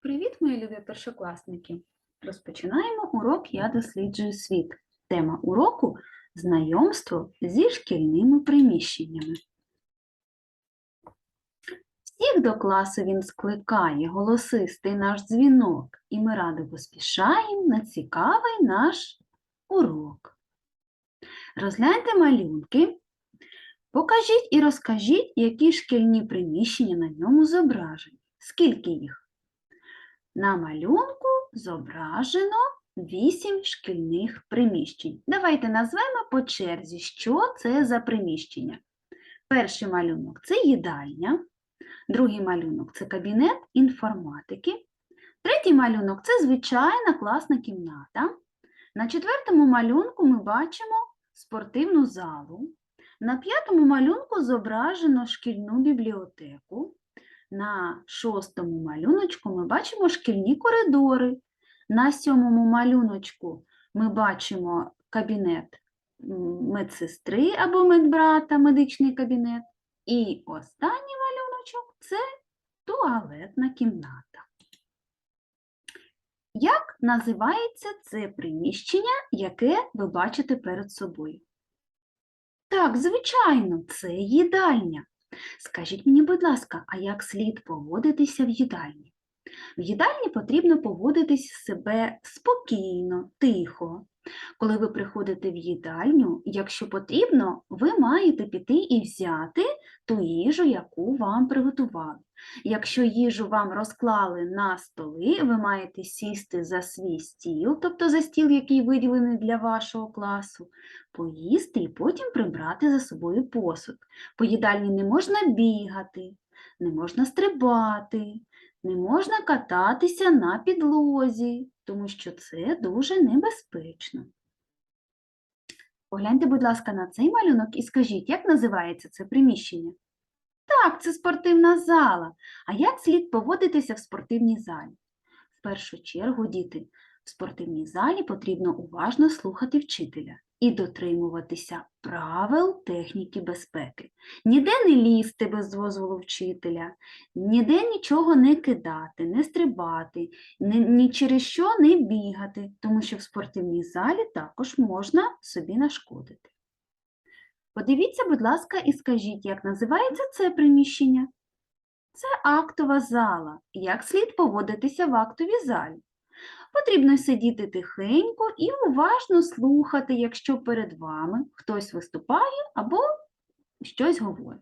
Привіт, мої любі першокласники! Розпочинаємо урок Я досліджую світ. Тема уроку знайомство зі шкільними приміщеннями. Всіх до класу він скликає голосистий наш дзвінок, і ми радо поспішаємо на цікавий наш урок. Розгляньте малюнки, покажіть і розкажіть, які шкільні приміщення на ньому зображені. Скільки їх? На малюнку зображено 8 шкільних приміщень. Давайте назвемо по черзі, що це за приміщення. Перший малюнок це їдальня, другий малюнок це кабінет інформатики, третій малюнок це звичайна класна кімната. На четвертому малюнку ми бачимо спортивну залу. На п'ятому малюнку зображено шкільну бібліотеку. На шостому малюночку ми бачимо шкільні коридори. На сьомому малюночку ми бачимо кабінет медсестри або медбрата, медичний кабінет. І останній малюночок це туалетна кімната. Як називається це приміщення, яке ви бачите перед собою? Так, звичайно, це їдальня. Скажіть мені, будь ласка, а як слід поводитися в їдальні? В їдальні потрібно поводитись себе спокійно, тихо. Коли ви приходите в їдальню, якщо потрібно, ви маєте піти і взяти ту їжу, яку вам приготували. Якщо їжу вам розклали на столи, ви маєте сісти за свій стіл, тобто за стіл, який виділений для вашого класу, поїсти і потім прибрати за собою посуд. По їдальні не можна бігати, не можна стрибати, не можна кататися на підлозі, тому що це дуже небезпечно. Погляньте, будь ласка, на цей малюнок і скажіть, як називається це приміщення? Так, це спортивна зала. А як слід поводитися в спортивній залі? В першу чергу, діти, в спортивній залі потрібно уважно слухати вчителя і дотримуватися правил техніки безпеки. Ніде не лізти без дозволу вчителя, ніде нічого не кидати, не стрибати, ні, ні через що не бігати, тому що в спортивній залі також можна собі нашкодити. Подивіться, будь ласка, і скажіть, як називається це приміщення? Це актова зала. Як слід поводитися в актовій залі? Потрібно сидіти тихенько і уважно слухати, якщо перед вами хтось виступає або щось говорить.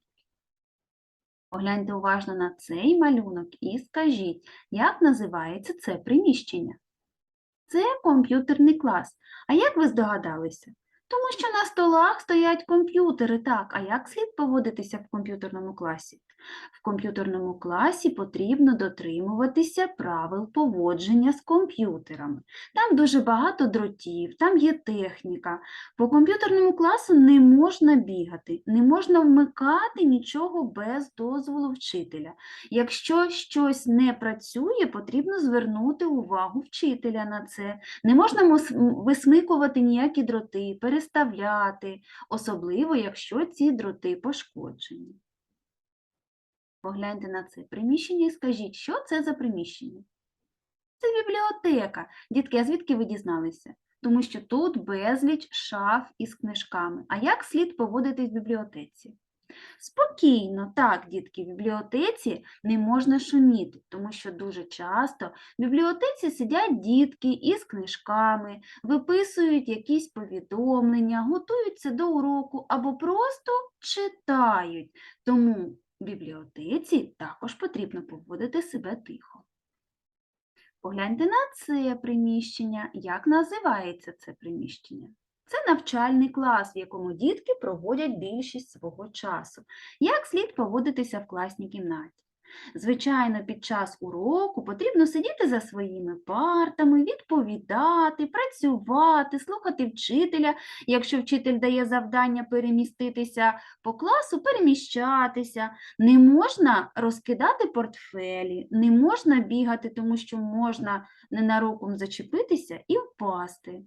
Погляньте уважно на цей малюнок і скажіть, як називається це приміщення? Це комп'ютерний клас. А як ви здогадалися? Тому що на столах стоять комп'ютери, так, а як слід поводитися в комп'ютерному класі? В комп'ютерному класі потрібно дотримуватися правил поводження з комп'ютерами. Там дуже багато дротів, там є техніка. По комп'ютерному класу не можна бігати, не можна вмикати нічого без дозволу вчителя. Якщо щось не працює, потрібно звернути увагу вчителя на це. Не можна висмикувати ніякі дроти, переставляти, особливо, якщо ці дроти пошкоджені. Погляньте на це приміщення і скажіть, що це за приміщення? Це бібліотека. Дітки, а звідки ви дізналися? Тому що тут безліч шаф із книжками. А як слід поводитись в бібліотеці? Спокійно, так, дітки, в бібліотеці не можна шуміти, тому що дуже часто в бібліотеці сидять дітки із книжками, виписують якісь повідомлення, готуються до уроку або просто читають. Тому в бібліотеці також потрібно поводити себе тихо. Погляньте на це приміщення. Як називається це приміщення? Це навчальний клас, в якому дітки проводять більшість свого часу. Як слід поводитися в класній кімнаті? Звичайно, під час уроку потрібно сидіти за своїми партами, відповідати, працювати, слухати вчителя. Якщо вчитель дає завдання переміститися по класу, переміщатися. Не можна розкидати портфелі, не можна бігати, тому що можна ненароком зачепитися і впасти.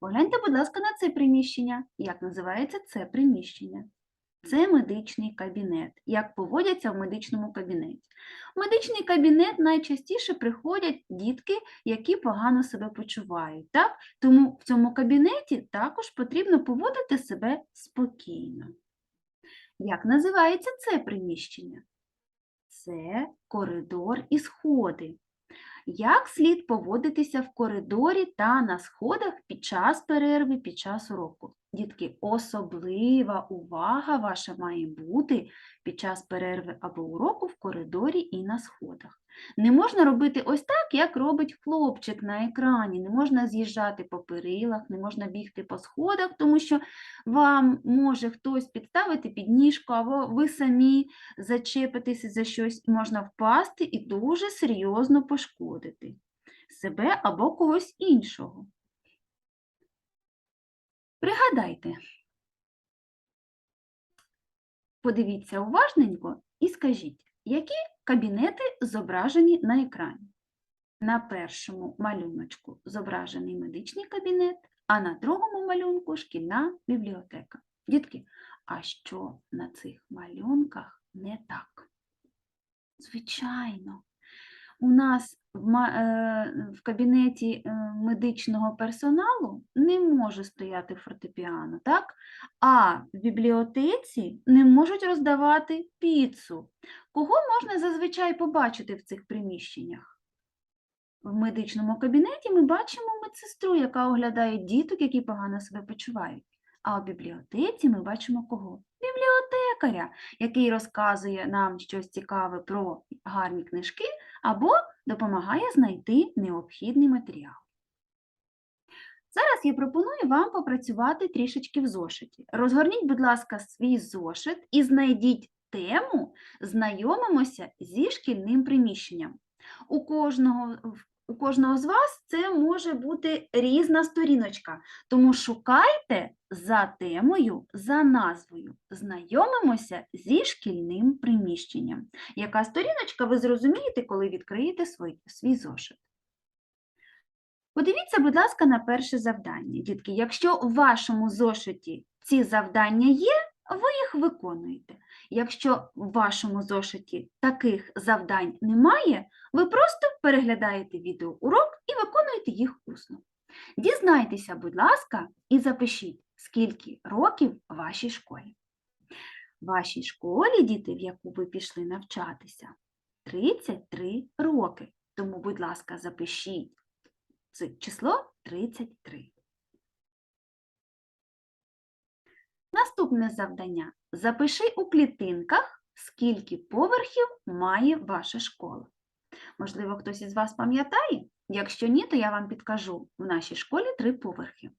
Погляньте, будь ласка, на це приміщення. Як називається це приміщення? Це медичний кабінет. Як поводяться в медичному кабінеті? В медичний кабінет найчастіше приходять дітки, які погано себе почувають. Так? Тому в цьому кабінеті також потрібно поводити себе спокійно. Як називається це приміщення? Це коридор і сходи. Як слід поводитися в коридорі та на сходах під час перерви, під час уроку? Дітки, особлива увага ваша має бути під час перерви або уроку в коридорі і на сходах. Не можна робити ось так, як робить хлопчик на екрані. Не можна з'їжджати по перилах, не можна бігти по сходах, тому що вам може хтось підставити підніжку, або ви самі зачепитися за щось, можна впасти і дуже серйозно пошкодити себе або когось іншого. Пригадайте, подивіться уважненько і скажіть, які кабінети зображені на екрані? На першому малюночку зображений медичний кабінет, а на другому малюнку шкільна бібліотека. Дітки, а що на цих малюнках не так? Звичайно, у нас е, в кабінеті е, медичного персоналу не може стояти фортепіано, так? А в бібліотеці не можуть роздавати піцу. Кого можна зазвичай побачити в цих приміщеннях? В медичному кабінеті ми бачимо медсестру, яка оглядає діток, які погано себе почувають. А в бібліотеці ми бачимо кого? Бібліотекаря, який розказує нам щось цікаве про гарні книжки або допомагає знайти необхідний матеріал. Зараз я пропоную вам попрацювати трішечки в зошиті. Розгорніть, будь ласка, свій зошит і знайдіть тему «Знайомимося зі шкільним приміщенням». У кожного, в- у кожного з вас це може бути різна сторіночка, тому шукайте за темою, за назвою «Знайомимося зі шкільним приміщенням». Яка сторіночка, ви зрозумієте, коли відкриєте свій, свій зошит. Подивіться, будь ласка, на перше завдання. Дітки, якщо у вашому зошиті ці завдання є, ви їх виконуєте. Якщо в вашому зошиті таких завдань немає, ви просто переглядаєте відеоурок і виконуєте їх усно. Дізнайтеся, будь ласка, і запишіть, скільки років вашій школі. Вашій школі, діти, в яку ви пішли навчатися, 33 роки. Тому, будь ласка, запишіть це число 33. Наступне завдання. Запиши у клітинках, скільки поверхів має ваша школа. Можливо, хтось із вас пам'ятає? Якщо ні, то я вам підкажу. В нашій школі три поверхи.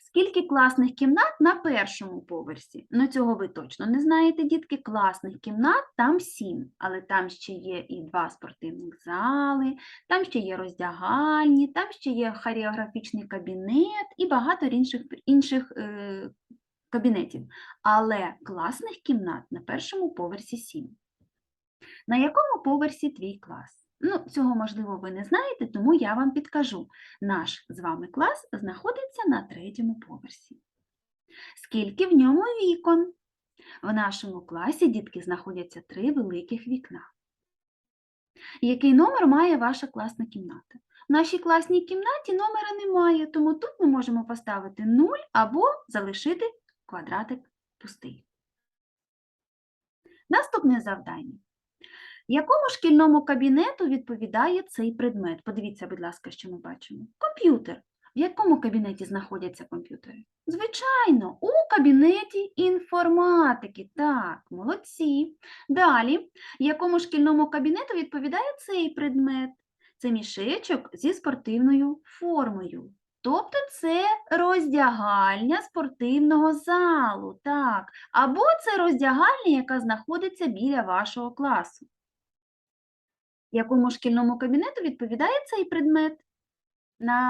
Скільки класних кімнат на першому поверсі? Ну, цього ви точно не знаєте, дітки. Класних кімнат там сім, але там ще є і два спортивних зали, там ще є роздягальні, там ще є хореографічний кабінет і багато інших, інших е, кабінетів. Але класних кімнат на першому поверсі сім. На якому поверсі твій клас? Ну, цього, можливо, ви не знаєте, тому я вам підкажу. Наш з вами клас знаходиться на третьому поверсі. Скільки в ньому вікон? В нашому класі, дітки, знаходяться три великих вікна. Який номер має ваша класна кімната? В нашій класній кімнаті номера немає, тому тут ми можемо поставити 0 або залишити квадратик пустий. Наступне завдання. Якому шкільному кабінету відповідає цей предмет? Подивіться, будь ласка, що ми бачимо. Комп'ютер. В якому кабінеті знаходяться комп'ютери? Звичайно, у кабінеті інформатики. Так, молодці. Далі, якому шкільному кабінету відповідає цей предмет? Це мішечок зі спортивною формою. Тобто це роздягальня спортивного залу, так. Або це роздягальня, яка знаходиться біля вашого класу. Якому шкільному кабінету відповідає цей предмет? На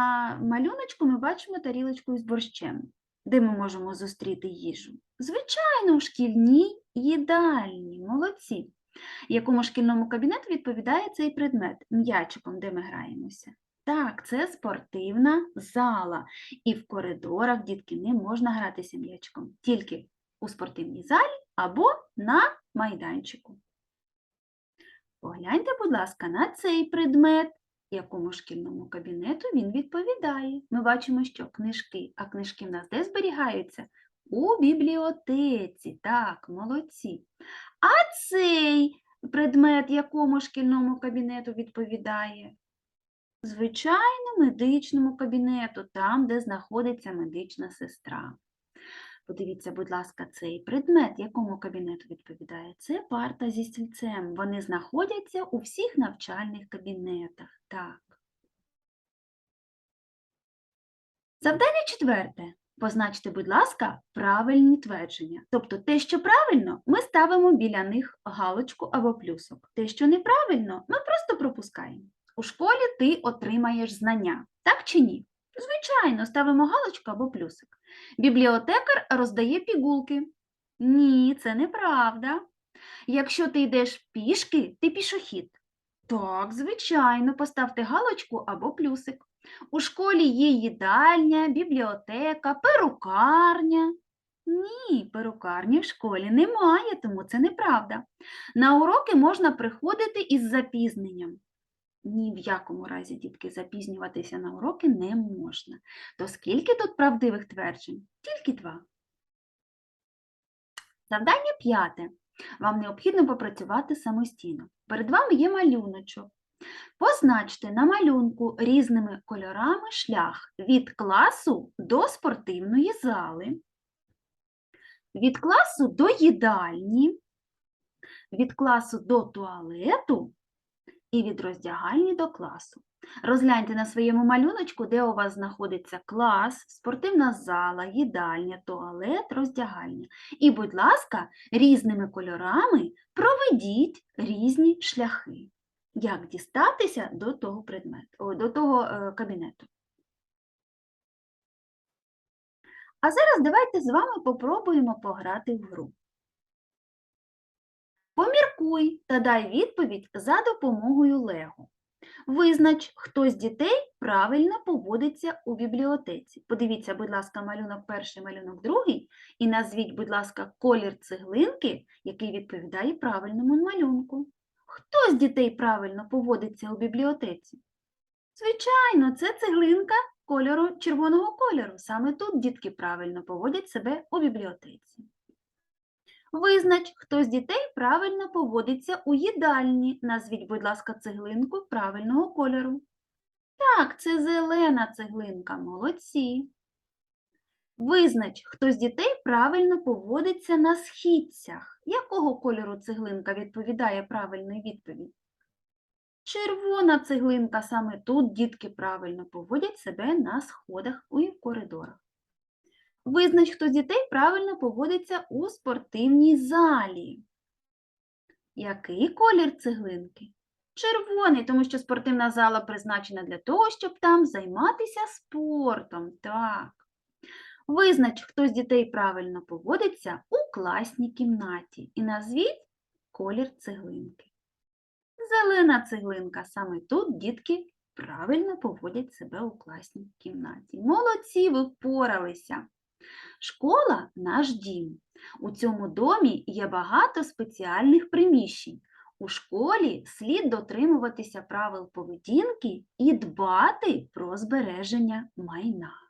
малюночку ми бачимо тарілочку із борщем, де ми можемо зустріти їжу. Звичайно, у шкільній їдальні. Молодці. Якому шкільному кабінету відповідає цей предмет? М'ячиком, де ми граємося. Так, це спортивна зала. І в коридорах, дітки, не можна гратися м'ячиком. Тільки у спортивній залі або на майданчику. Погляньте, будь ласка, на цей предмет, якому шкільному кабінету він відповідає. Ми бачимо, що книжки, а книжки в нас де зберігаються? У бібліотеці. Так, молодці. А цей предмет якому шкільному кабінету відповідає? Звичайно, медичному кабінету, там, де знаходиться медична сестра. Подивіться, будь ласка, цей предмет, якому кабінету відповідає? Це парта зі стільцем. Вони знаходяться у всіх навчальних кабінетах. Так. Завдання четверте. Позначте, будь ласка, правильні твердження. Тобто те, що правильно, ми ставимо біля них галочку або плюсок. Те, що неправильно, ми просто пропускаємо. У школі ти отримаєш знання, так чи ні? Звичайно, ставимо галочку або плюсик. Бібліотекар роздає пігулки. Ні, це неправда. Якщо ти йдеш пішки, ти пішохід. Так, звичайно, поставте галочку або плюсик. У школі є їдальня, бібліотека, перукарня. Ні, перукарні в школі немає, тому це неправда. На уроки можна приходити із запізненням. Ні в якому разі, дітки, запізнюватися на уроки не можна. То скільки тут правдивих тверджень? Тільки два. Завдання п'яте. Вам необхідно попрацювати самостійно. Перед вами є малюночок. Позначте на малюнку різними кольорами шлях від класу до спортивної зали, від класу до їдальні, від класу до туалету і від роздягальні до класу. Розгляньте на своєму малюночку, де у вас знаходиться клас, спортивна зала, їдальня, туалет, роздягальня. І, будь ласка, різними кольорами проведіть різні шляхи. Як дістатися до того предмету, до того е, кабінету. А зараз давайте з вами попробуємо пограти в гру. Поміркуй та дай відповідь за допомогою Лего. Визнач, хто з дітей правильно поводиться у бібліотеці. Подивіться, будь ласка, малюнок перший, малюнок другий, і назвіть, будь ласка, колір цеглинки, який відповідає правильному малюнку. Хто з дітей правильно поводиться у бібліотеці? Звичайно, це цеглинка кольору червоного кольору. Саме тут дітки правильно поводять себе у бібліотеці. Визнач, хто з дітей правильно поводиться у їдальні. Назвіть, будь ласка, цеглинку правильного кольору. Так, це зелена цеглинка, молодці. Визнач, хто з дітей правильно поводиться на східцях. Якого кольору цеглинка відповідає правильної відповідь? Червона цеглинка, саме тут дітки правильно поводять себе на сходах і коридорах. Визнач, хто з дітей правильно поводиться у спортивній залі. Який колір цеглинки? Червоний, тому що спортивна зала призначена для того, щоб там займатися спортом. Так. Визнач, хто з дітей правильно поводиться у класній кімнаті. І назвіть колір цеглинки. Зелена цеглинка. Саме тут дітки правильно поводять себе у класній кімнаті. Молодці, ви впоралися. Школа наш дім. У цьому домі є багато спеціальних приміщень. У школі слід дотримуватися правил поведінки і дбати про збереження майна.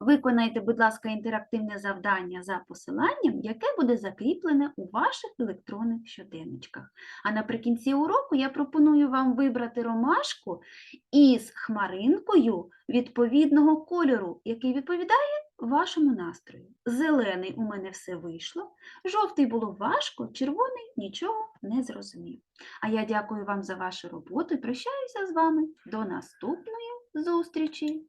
Виконайте, будь ласка, інтерактивне завдання за посиланням, яке буде закріплене у ваших електронних щоденничках. А наприкінці уроку я пропоную вам вибрати ромашку із хмаринкою відповідного кольору, який відповідає вашому настрою. Зелений у мене все вийшло, жовтий було важко, червоний нічого не зрозумів. А я дякую вам за вашу роботу і прощаюся з вами до наступної зустрічі!